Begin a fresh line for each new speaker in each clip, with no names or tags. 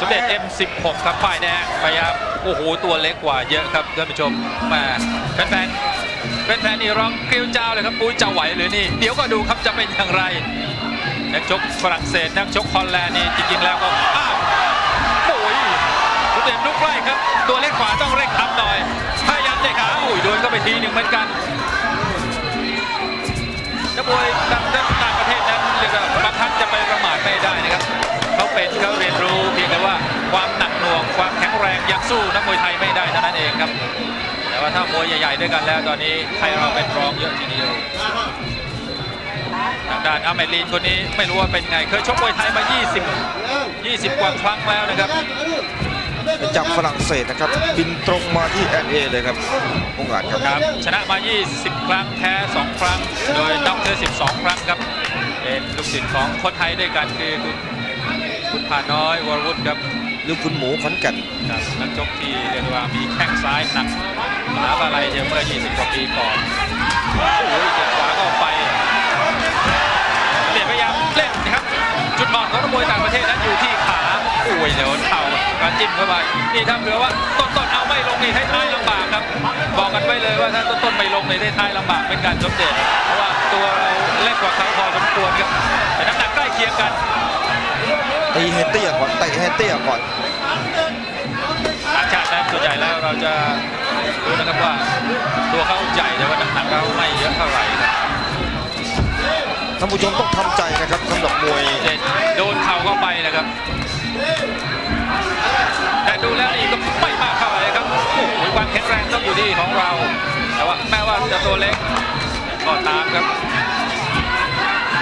สมเด็จ M16 ครับฝ่ายแดงพยายามโอ้โหตัวเล็กกว่าเยอะครับท่านผู้ชมแหมาแฟนๆแฟนๆนี่ร้องกริ้วเจ้าเลยครับปุ้ยจะไหวหรือนี่ เดี๋ยวก็ดูครับจะเป็นอย่างไร นักชกฝรั่งเศสนักชกฮอลแลนด์นี่จริงๆแล้วก็อ้าวโอ้ยสมเด็จลุกไล่ครับ ตัวเล็กกว่าต้องเร่งทำหน่อยพยายามเตะขาอุ้ยโดนก็ไปทีหนึ่งเหมือนกันนักมวยต่างต่างประเทศนั้นเรียกว่าบางครั้งจะไปประมาทไม่ได้นะครับ เขาเป็นเขาเรียนรู้เพียงแต่ว่าความหนักหน่วงความแข็งแรงยังสู้นักมวยไทยไม่ได้เท่านั้นเองครับ แต่ว่าถ้ามวยใหญ่ ๆ ด้วยกันแล้วตอนนี้ไทยเราเป็นรองเยอะทีเดียวทางด้านอาเมรินคนนี้ไม่รู้ว่าเป็นไง เคยชกมวยไทยมา 20 20 กว่าครั้งแล้วนะครับ
จากฝรั่งเศสนะครับ บินตรงมาที่แอนเอเลยครับองค์อาจครับ
ครับชนะมา 20 ครั้งแพ้ 2 ครั้ง โดยน็อกเธอ12 ครั้งครับ เป็นลูกศิษย์ของคนไทยด้วยกันคือคุณคุณ ผ่าน้อยวรวุฒิครับ
หรือคุณหมูขอนแก่น
ครับนักชกที่เรียกว่ามีแข้งซ้ายหนักมหาวิทยาลัยเมื่อ 20 กว่าปีก่อนโอ้ยเจ็บขวาเข้าไปเปลี่ยนพยายามเล่นนะครับ จุดอ่อนของนักมวยต่างประเทศนั้นอยู่ที่ขาโอ้ยเดี๋ยวเข่าการจิ้มเข้าไปนี่ถ้าเผื่อว่าต้นๆเอาไม่ลงนี่ท้ายๆลำบากครับ บอกกันไว้เลยว่าถ้าต้นๆไม่ลงในท้ายๆลำบากเป็นการสมเด็จเพราะว่าตัวเราเล็กกว่าเขาพอสมควรครับแต่น้ำหนักใกล้เคียงกัน
ตีให้เตี้ยก่อนเตะให้เตี้ยก่อน
ต่างชาตินั้นส่วนใหญ่แล้วเราจะรู้นะครับว่าตัวเขาใหญ่แต่ว่าน้ำหนักเขาไม่เยอะเท่าไหร่ครับ
ท่านผู้ชมต้องทำใจนะครับสำหรับมวย
เด่นโดนเข่าเข้าไปนะครับ แต่ดูแล้วนี่ก็ไม่มากเท่าไหร่ครับโอ้โหความแข็งแรงต้องอยู่ที่ของเรา แต่ว่าแม้ว่าจะตัวเล็กก็ตามครับ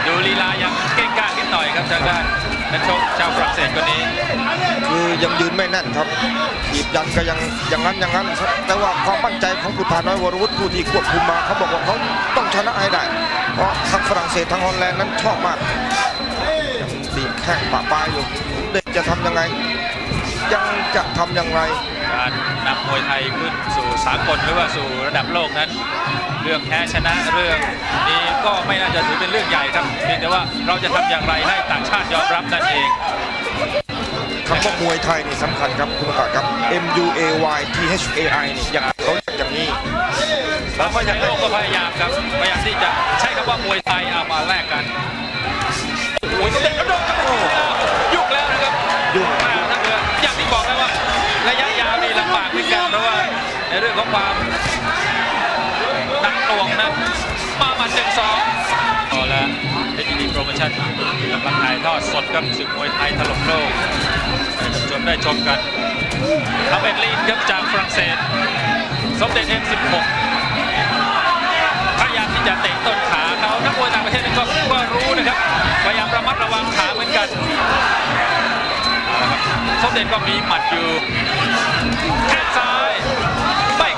ดูลีลายังเก่งกาจนิดหน่อยครับทางด้าน นักชกชาวฝรั่งเศสคนนี้
คือยังยืนไม่แน่นครับถีบยันก็ยังอย่างนั้นอย่างนั้นครับแต่ว่าความมั่นใจของบุตรน้อยวรวุฒิผู้ที่ควบคุมมาเขาบอกว่าเขาต้องชนะให้ได้ เพราะทั้งฝรั่งเศสทั้งฮอลแลนด์นั้นชอบมากยังบีบแข้งปะปลายอยู่เด็กจะทำยังไง ยังจะทำอย่างไร
การนำมวยไทยขึ้นสู่สากลหรือว่าสู่ระดับโลกนั้น เรื่องแพ้ชนะเรื่องนี้ก็ไม่น่าจะถือเป็นเรื่องใหญ่ครับเพียงแต่ว่าเราจะทำอย่างไรให้ต่างชาติยอมรับนั่นเอง
คำว่ามวยไทยนี่สำคัญครับคุณประกาศครับ M U A Y T H A I นี่อย่างเขาเรียกอย่างนี้
แล้วก็อย่างโลกก็พยายามครับพยายามที่จะใช้คำว่ามวยไทยเอามาแลกกันโอ้ยเด็กกระโดดเข้าไปทีเดียวยุ่งแล้วนะครับ
ยุ่ง
อ่าถ้าเกิดอย่างที่บอกแล้วว่าระยะยาวนี่ลำบากเหมือนกันเพราะว่าในเรื่องของความห นักหน่วงนั้นมามาเจ็งสองเอาละเป็นดีโปรโมชั่นกำลังถ่ายทอดสดกับศึกมวยไทยถล่มโลกให้ท่านผู้ชมได้ชมกันทำเป็นลีนครับจากฝรั่งเศส สมเด็จ M16 พยายามที่จะเตะต้นขาเขานักมวยต่างประเทศก็ก็รู้นะครับ พยายามระมัดระวังขาเหมือนกันเอาละครับสมเด็จก็มีหมัดอยู่แข้งซ้าย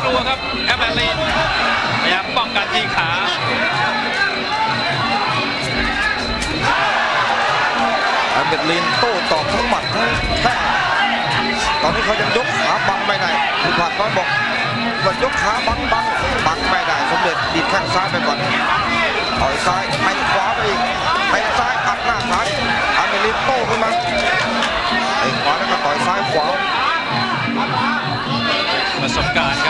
กลัวครับแอมแมนลีนพยายามป้องกันที่ขา
อันเบดลินโต้ตอบทั้งหมัดทั้งแข้งตอนนี้เขายังยกขาบังไม่ได้คุณผัดน้อยบอกว่ายกขาบังบังบังไม่ได้สมเด็จดีดแข้งซ้ายไปก่อนต่อยซ้ายไปขวาไปอีกไปซ้ายอัดหน้าซ้ายอันเบดลินโต้ขึ้นมาไปขวาแล้วก็ต่อยซ้ายขวา
ประสบการณ์ครับต้องพูดประสบ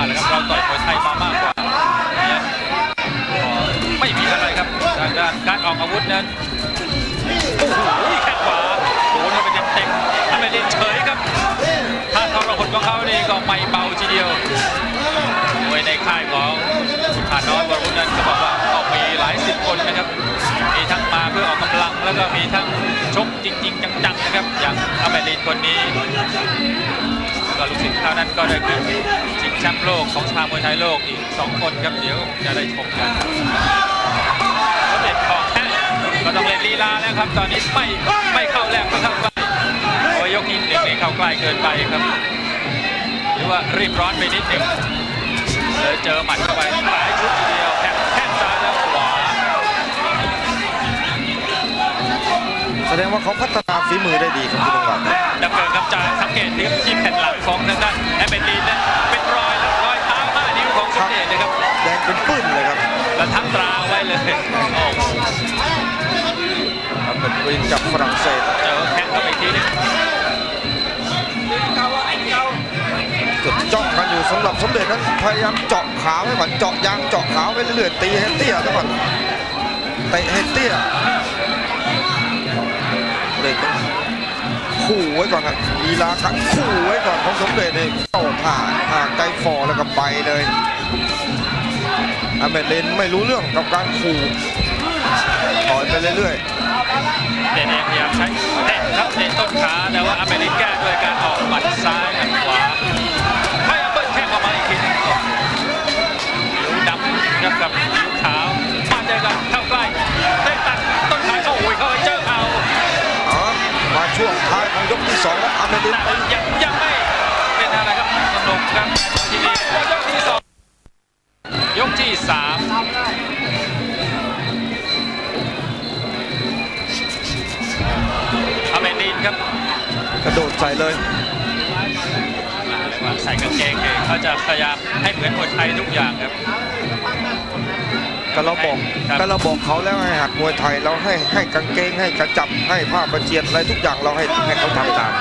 ว่าแหละครับเราต่อยมวยไทยมามากกว่าเนี่ยไม่มีอะไรครับทางด้านการออกอาวุธนั้นโอ้โหแข้งขวาโดนเข้าไปเต็มๆทำไมเล่นเฉยครับถ้าทรหดของเขานี่ก็ไม่เบาทีเดียวมวยในค่ายของผ่านน้อยวรวุฒินั้นก็บอกว่าออกมีหลายสิบคนนะครับมีทั้งมาเพื่อออกกำลังแล้วก็มีทั้งชกจริง ๆ จังๆนะครับอย่างอเมรินคนนี้ ก็ลูกศิษย์เขานั้นก็ได้ขึ้นชิงแชมป์โลกของสภามวยไทยโลกอีก 2 คนครับเดี๋ยวจะได้ชมกันสำเร็จของแท้ก็ต้องเล่นลีลาแล้วครับ ตอนนี้ไม่ไม่เข้าแรกไม่เข้าใกล้เพราะว่ายกนี้หนึ่งนี่เข้าใกล้เกินไปครับหรือว่ารีบร้อนไปนิดหนึ่งเลยเจอหมัดเข้าไปหลายชุดทีเดียวแข้งแข้งซ้ายแล้วขวา
แสดงว่าเขาพัฒนาฝีมือได้ดีครับคุณประกา
สังเกตที่ที่แผ่นหลังของทางด้านแอมเบลีนนั้นเป็นรอยรอยเท้าห้านิ้วของสมเด็จนะครับ
แดงเป็นปื้นเลยครับ
แล้วทับตราไว้เลยโอ้โห
ครับเป็นปื้นรินจากฝรั่งเศส
เจอแข้งเข้าไปอีกทีหนึง
เกือบจ้องกันอยู่สำหรับสมเด็จนั้นพยายามเจาะขาไว้ก่อนเจาะยางเจาะขาไว้เรื่อยๆตีให้เตี้ยซะก่อนเตะให้เตี้ยเด็กมัน ขู่ไว้ก่อนครับลีลาการขู่ไว้ก่อนของสมเด็จเองเข้าผ่าผ่าใจฟอแล้วก็ไปเลยอเมรินไม่รู้เรื่องกับการขู่ถอยไปเรื่อยๆ
เดนเองพยายามใช้เตะครับเตะต้นขาแต่ว่าอเมริกาด้วยการออกหมัดซ้ายหมัดขวาพยายามเบิ้ลแข้งออกมาอีกทีหนึงผิวดำครับกับผิว
ช่วงท้ายของยกที่สองแล้วอเมริน
แต่
ตี
ยังยังไม่เป็นอะไรครับสนุกครับทีนี้ยกที่สองยกที่สามอเมรินครับ
กระโดดใส่เลย
ใส่กางเกงเองเขาจะพยายามให้เหมือนคนไทยทุกอย่างครับ
ก็เราบอก
ครับ
ก็เราบอกเขาแล้วให้หัดมวยไทยเราให้ให้กางเกงให้กระจับให้ผ้าประเจียนอะไรทุกอย่างเราให้ให้เขาทำตาม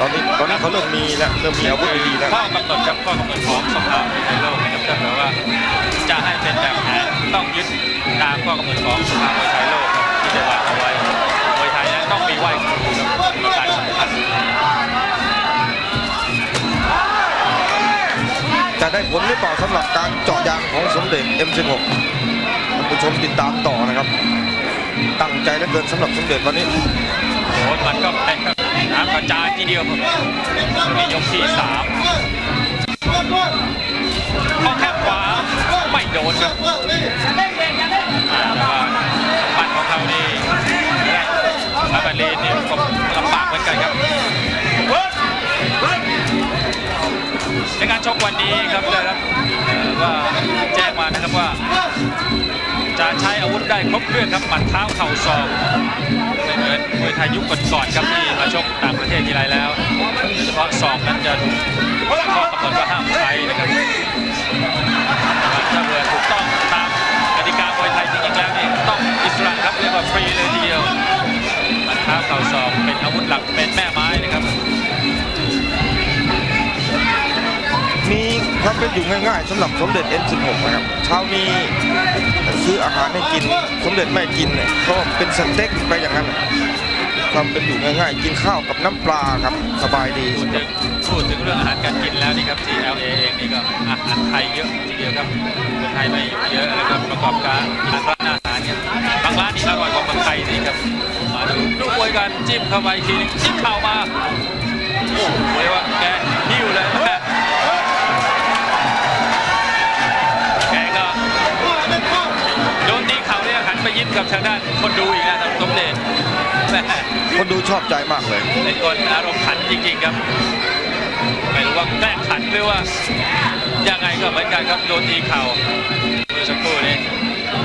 ตอนนี้ตอนนี้เขาเริ่มมีแล้วเริ่มมีอาวุธดีๆแล้ว
ข้อกำหนดครับข้อกำหนดของสภาในโลกนะครับถ้าเกิดว่า จะให้เป็นแบบไหนต้องยึดตามข้อกำหนดของสภามวยไทยโลกครับที่ได้วางเอาไว้มวยไทยนั้นต้องมีไหวครูครับมีการสำคัญ
จะได้ผลหรือเปล่าสำหรับการเจาะยางของสมเด็จ M16 ผู้ชมติดตามต่อนะครับ ตั้งใจเหลือเกินสำหรับสมเด็จวันนี้
โอ้มันก็เป็นครับน้ำกระจายทีเดียวครับมียกที่สามข้อแข้งขวาไม่โดนครับปัดของเขานี่ลาบาลนเนี่ยก็ลำบากเหมือนกันครับในการชกวันนี้ครับได้รับว่าแจ้งมานะครับว่า ใช้อาวุธได้ครบเครื่องครับหมัดเท้าเข่าศอกไม่เหมือนมวยไทยยุคก่อนๆครับที่มาชกต่างประเทศทีไรแล้วโดยเฉพาะศอกนั้นจะถูกข้อกำหนดว่าห้ามใช้นะครับถ้าเผื่อถูกต้องตามกติกามวยไทยจริงๆแล้วนี่ต้องอิสระครับเรียกว่าฟรีเลยทีเดียวหมัดเท้าเข่าศอกเป็นอาวุธหลักเป็นแม่ไม้นะครับ
เป็นอยู่ง่ายๆสำหรับสมเด็จ M16 นะครับเช้านี้ซื้ออาหารให้กิน สมเด็จไม่กินเนี่ยเพราะว่าเป็นสเต็กไปอย่างนั้นความเป็นอยู่ง่ายๆ กินข้าวกับน้ำปลาครับสบายดี
พูดถึงพูดถึงเรื่องอาหารการกินแล้วนี่ครับที่ LA เองนี่ก็อาหารไทยเยอะทีเดียวครับคนไทยไม่อยู่เยอะแล้วก็ประกอบการร้านอาหารเนี่ยบางร้านนี่อร่อยกว่าคนไทยนี่ครับมาดูดูมวยกันจิ้มเข้าไปทีนึงจิ้มเข่ามาโอ้โหเรียกว่าแกหิ้วเลย ไปยิ้มกับทางด้านคนดูอีกนะทางสมเด็จแม่
คนดูชอบใจมากเลย
เป็นคนอารมณ์ขันจริงๆครับไม่รู้ว่าแกล้งขันหรือว่ายังไงก็เหมือนกันครับโดนตีเข่าเมื่อสักครู่นี้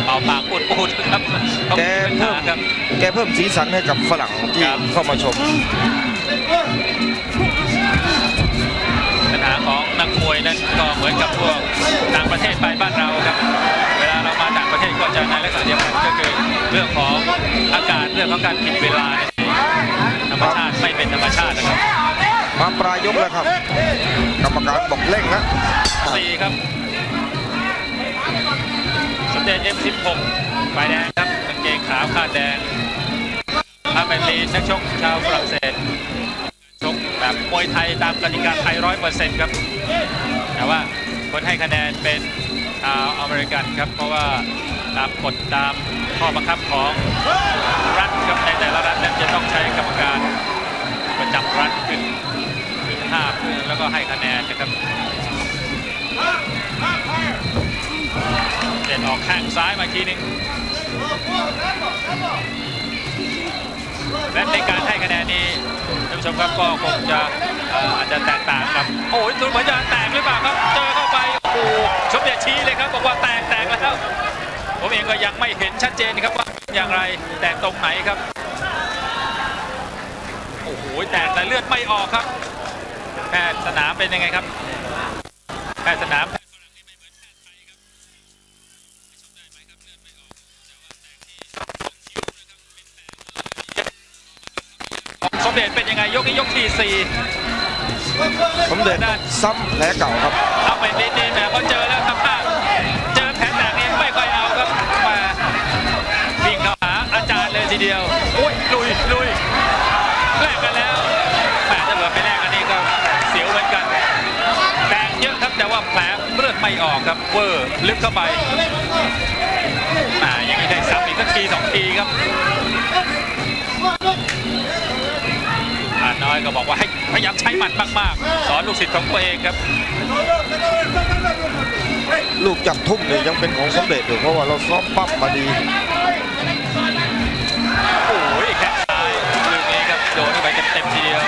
เป่าปากพูดพูดครับเขา
แก
มีปัญ
เพิ่
หามครับ
แกเพิ่มสีสันให้กับฝรั่งที่
ครับ
เข้ามาชม
ปัญหาของนักมวยนั้นก็เหมือนกับพวกต่างประเทศไปบ้านเราครับ ก็จะในลักษณะเดียวกันก็คือเรื่องของอากาศเรื่องของการผิดเวลาธรรมชาติไม่เป็นธรรมชาตินะครับ
มาปลายยกแล้วครับ กรรมการบอกเร่งนะ
สี่ครับสมเด็จ F16 ฝ่ายแดงครับกางเกงขาวคาดแดงอาเมรีนักชกชาวฝรั่งเศสชกแบบมวยไทยตามกติกาไทยร้อยเปอร์เซ็นต์ครับ แต่ว่าคนให้คะแนนเป็นชาวอเมริกันครับ เพราะว่า ตามกฎตามข้อบังคับของรัฐครับในแต่ละรัฐนั้นจะต้องใช้กรรมการประจำรัฐขึ้นขึ้นห้าเพื่อแล้วก็ให้คะแนนนะครับเด็ดออกข้างซ้ายมาทีนึงและในการให้คะแนนนี้ท่านผู้ชมครับก็คงจะอาจจะแตกต่างครับ โอ้ยดูเหมือนจะแตกหรือเปล่าครับ เจอเข้าไปโอ้โหชมเด็ดชี้เลยครับ บอกว่าแตกแตกแล้ว ผมเองก็ยังไม่เห็นชัดเจนครับว่าอย่างไรแตกตรงไหนครับ โอ้โหแตกแต่เลือดไม่ออกครับแพทย์สนามเป็นยังไงครับแพทย์สนามเด็จเป็นยังไงยกนี้ยกที่สี่
สมเด็จซ้ำแผลเก่าครับ
เอาไปนิดนี่แหมพอเจอ ทีเดียวโอ้ยลุยลุยแลกกันแล้วแหมถ้าเกิดไปแลกกันนี่ก็เสียวเหมือนกันแดงเยอะครับแต่ว่าแผลเลือดไม่ออกครับเวอร์ลึกเข้าไปอ่าอย่างนี้ได้ซ้ำอีกสักทีสองทีครับอาน้อยก็บอกว่าให้พยายามใช้หมัดมาก ๆ สอนลูกศิษย์ของตัวเองครับ
ลูกจับทุ่มเนี่ยยังเป็นของสมเด็จอยู่เพราะว่าเราซ้อมปั๊บมาดี
เข้าไปเต็มๆทีเดียว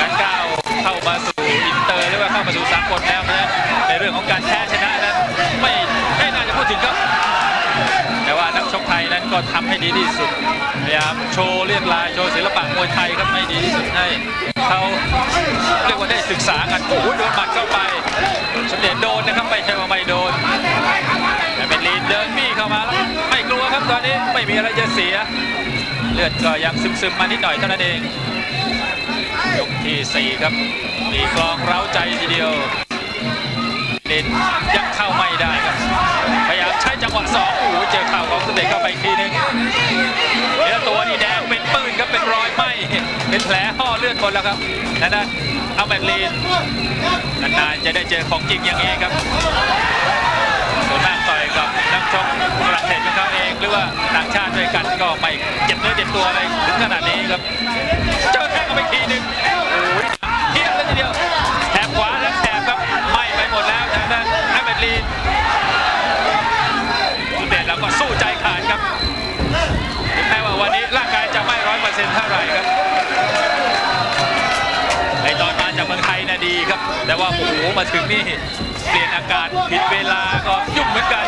การก้าวเข้ามาสู่อินเตอร์หรือว่าเข้ามาสู่สากลแล้วนะในเรื่องของการแพ้ชนะนั้นไม่ไม่น่าจะพูดถึงครับแต่ว่านักชกไทยนั้นก็ทำให้ดีที่สุดพยายามโชว์เลียดลายโชว์ศิลปะมวยไทยครับให้ดีที่สุดให้เขาเรียกว่าได้ศึกษากันโอ้โหโดนหมัดเข้าไปสมเด็จโดนนะครับไม่ใช่ว่าไม่โดนแต่เป็นลีนเดินบี้เข้ามาแล้วไม่กลัวครับตอนนี้ไม่มีอะไรจะเสีย เลือดก็ยังซึมๆมานิดหน่อยเท่านั้นเองยกที่ 4 ครับตีกลองเร้าใจทีเดียวเด่นยังเข้าไม่ได้ครับพยายามใช้จังหวะสองโอ้โหเจอข่าวของสเด็จเข้าไปทีนึงเนื้อตัวนี่แดงเป็นปืนครับเป็นรอยไหมเป็นแผลห่อเลือดหมดแล้วครับนั่นนะเอาแมดลีนนานๆจะได้เจอของจริงอย่างนี้ครับ ส่วนมากต่อยกับนักชกฝรั่งเศสของเขาเอง หรือว่าต่างชาติด้วยกันก็ไม่เจ็บเนื้อเจ็บตัวอะไรถึงขนาดนี้ครับ เจอแข้งเข้าไปทีหนึง นะดีครับ แต่ว่าโอ้โหมาถึงนี่เปลี่ยนอาการผิดเวลาก็ยุ่งเหมือนกัน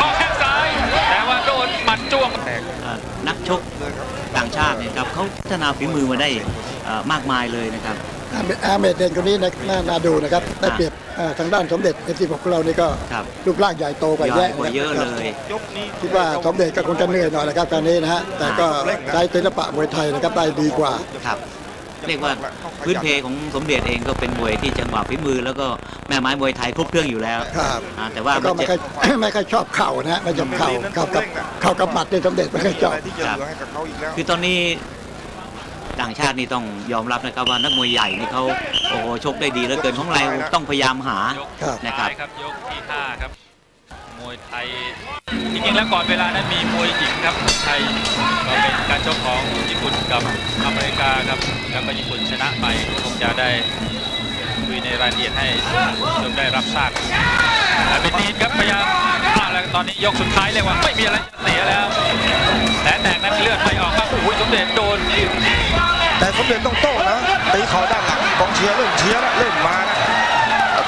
ออกแข้งซ้าย แต่ว่าโดนหมัดจ้วง
เอ่อนักชกต่างชาติเนี่ยครับเขาพัฒนาฝีมือมาได้เอ่อมากมายเลยนะครับ
อาเมอาเมดเดนคนนี้นะน่าน่าดูนะครับได้เปรียบเอ่อทางด้านสมเด็จในที่ของเรานี่ก็
ครับ
รูปร่างใหญ่โตกว่า
ใหญ่
แยะ
กว่าเยอะ
ค
เล
รับ
ย
ยกนี้
คิดว่าสมเด็จก็คงจะเหนื่อยหน่อยนะครับการนี้นะฮะแต่ก็ใช้ศิลปะมวยไทยนะครับได้ดีกว่า
ครับ เรียกว่าพื้นเพของสมเด็จเองก็เป็นมวยที่จังหวะฝีมือ แล้วก็แม่ไม้มวยไทยครบเครื่องอยู่แล้ว
ครับ
อ่าแต่ว่า
แล้วก็
มัน
ไม่
จะ
ค่อยไม่ค่อยชอบเข่านะฮะไม่ชอบเข่าเข่ากับเข่ากับหมัดในสมเด็จไม่ค่อยชอบ
ที่จะเหลือให้กับเขาอีกแล้ว
คือตอนนี้ต่างชาตินี่ต้องยอมรับนะครับว่านักมวยใหญ่นี่เขาโอ้โหชกได้ดีเหลือเกินของเราต้องพยายามหา
ยก
ครับ
นะครั
ท้า
บ
ยครับยกที่ห้าครับม วยไทยจริงๆแล้วก่อนเวลานั้นมีมวยหญิงครับไทยก็เป็นการชกของญี่ปุ่นกับอเมริกาครับแล้วก็ญี่ปุ่นชนะไปคงจะได้คุยในรายละเอียดให้ชมได้รับทราบแต่เป็นนีนครับพยายามอ่าแล้วตอนนี้ยกสุดท้ายเลยว่าไม่มีอะไรจะเสียแล้วแต่แตกนั้นเลือดไม่ออกครับโอ้โหสมเด็จโดน
แต่สมเด็จต้องโต้นะตีเขาด้านหลังกองเชียร์เริ่มเชียร์แล้วเริ่มมานะ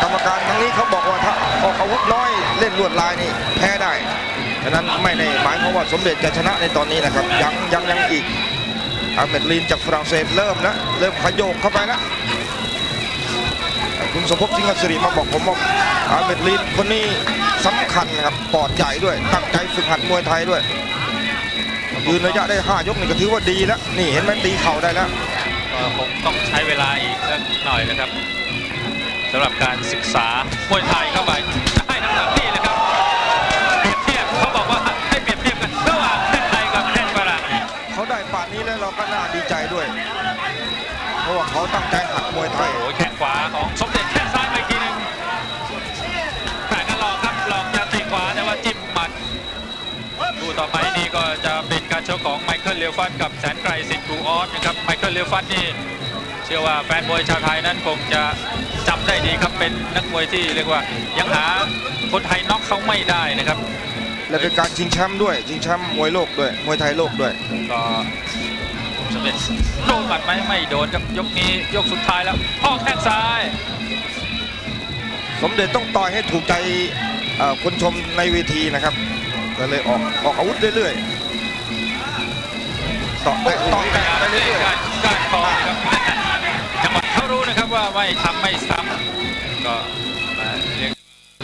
กรรมการทางนี้เขาบอกว่าถ้าออกอาวุธน้อยเล่นลวดลายนี่แพ้ได้ฉะนั้นไม่ได้หมายความว่าสมเด็จจะชนะในตอนนี้นะครับ ยังยังยังอีกอาเมดลีนจากฝรั่งเศสเริ่มแล้วเริ่มขยโยกเข้าไปแล้วคุณสมภพสิงห์สิริมาบอกผมว่าอาเมดลีนคนนี้สำคัญนะครับปอดใหญ่ด้วย ตั้งใจฝึกหัดมวยไทยด้วยยืนระยะได้ 5 ยกนี่ก็ถือว่าดีแล้ว นี่เห็นไหมตีเข่าได้แล้ว
คงต้องใช้เวลาอีกสักหน่อยนะครับ สำหรับการศึกษามวยไทยเข้าไปให้น้ำหนักนี่แหละครับเปรียบเทียบเขาบอกว่าให้เปรียบเทียบกันระหว่างแข้งไทยกับแข้งฝรั่ง
เขาได้ป่านนี้แล้วเราก็น่าดีใจด้วย เพราะว่าเขาตั้งใจหัดมวยไทย
โอ้ยแข้งขวาของสมเด็จแข้งซ้ายไปอีกทีหนึงแต่ก็ลองครับลองจะเตะขวาแต่ว่าจิ้มหมัดดูต่อไปนี่ก็จะเป็นการชกของไมเคิลเลวฟันกับแสนไกรสิทธิ์ครูออสนะครับไมเคิลเลวฟันนี่เชื่อว่าแฟนมวยชาวไทยนั้นคงจะ จำได้ดีครับเป็นนักมวยที่เรียกว่ายังหาคนไทยน็อกเขาไม่ได้นะครับ
และเป็นการชิงแชมป์ด้วยชิงแชมป์มวยโลกด้วยมวยไทยโลกด้วย
ก็สำเร็จโดนหมัดไหมไม่โดนครับยกนี้ยกสุดท้ายแล้วออกแข้งซ้าย
สมเด็จต้องต่อยให้ถูกใจเอ่อคนชมในเวทีนะครับก็เลยออกออกอาวุธเรื่อยๆต่อแต่ต่อแต่ไปเรื่อย
การการคอครับ ไม่ทำไม่ซ้ำก็มาเรียก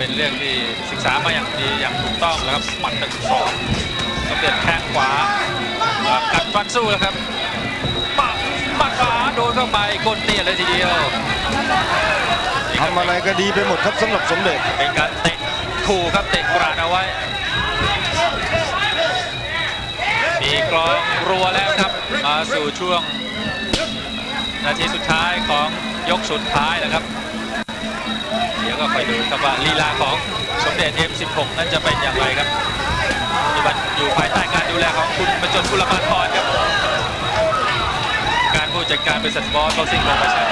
เป็นเรื่องที่ศึกษามาอย่างดีอย่างถูกต้องแล้วครับหมัดตึกสองสำเร็จแข้งขวาเอ่อกัดฟันสู้แล้วครับไปเข้าไปก้นเตี้ยเลยทีเดียว
ทำอะไรก็ดีไปหมดครับสำหรับสมเด็จ
เป็นการเตะขู่ครับเตะกราดเอาไว้มีกลองรัวแล้วครับมาสู่ช่วงนาทีสุดท้ายของ ยกสุดท้ายนะครับ เดี๋ยวก็คอยดูครับว่าลีลาของสมเด็จ M16 นั้นจะเป็นอย่างไรครับปัจจุบันอยู่ภายใต้การดูแลของคุณประจนกุลมาพรครับ การผู้จัดการบริษัทบอสบ็อกซิ่งโปรโมชั่น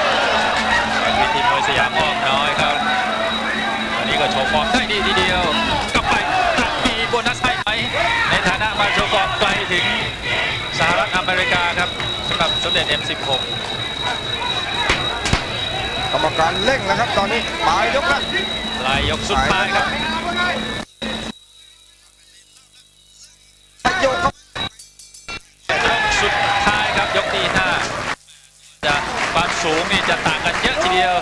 วิทีมวยสยามอ้อมน้อยครับอันนี้ก็โชว์ฟอร์มได้ดีทีเดียวกลับไปตัดมีโบนัสให้ไหมในฐานะมาโชว์ฟอร์มไกลถึงสหรัฐอเมริกาครับสำหรับสมเด็จ M16
กรรมการเร่งแล้วครับตอนนี้ปลายยกแล้ว
ลายยกสุดท้ายครับ
ยกครับ
ยกสุดท้ายครับยกที่ห้าจะความสูงนี่จะต่างกันเยอะทีเดียว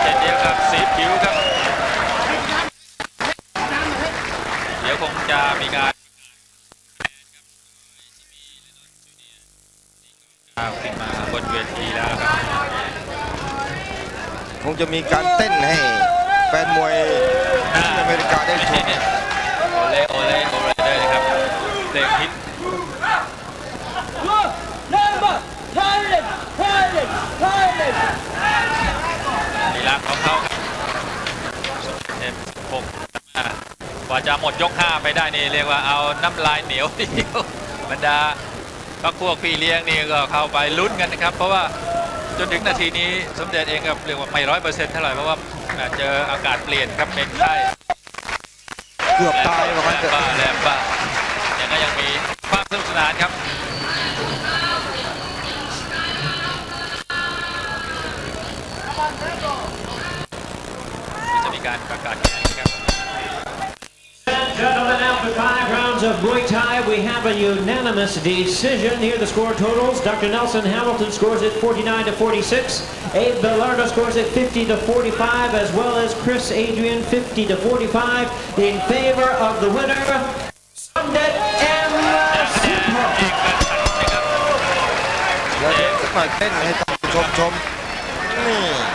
เช่นเดียวกับสีผิวครับ เดี๋ยวคงจะมีการก้าวขึ้นมาบนเวทีแล้วครับ
ค งจะมีการเต้นให้แฟนมวยที่อเมริกาได้ชม
โอเล่โอเล่โอเล่ได้เลยครับเพลงฮิตลีลาของเขาครับเอ็มหกกว่าจะหมดยก5ไปได้นี่เรียกว่าเอาน้ำลายเหนียวทีเดียวบรรดาพักพวกพี่เลี้ยงนี่ก็เข้าไปลุ้นกันนะครับ เพราะว่า จนถึงนาทีนี้สมเด็จเองก็เรียกว่าไม่ร้อยเปอร์เซ็นต์เท่าไหร่เพราะว่าเจออากาศเปลี่ยนครับเป็นไข้
เกือบตายประ
แล
มาณ
ม
เกือบ
บ้าแลมบ้ายังก็ยังมีความสนุกสนานครับจะมีการประกาศแข่งครับ
Gentlemen, after five rounds of Muay Thai, we have a unanimous decision. Here the score totals. Dr. Nelson Hamilton scores it 49 to 46. Abe Bellardo scores it 50 to 45, as well as Chris Adrian 50 to 45 in favor of the winner, Sundet M.
เ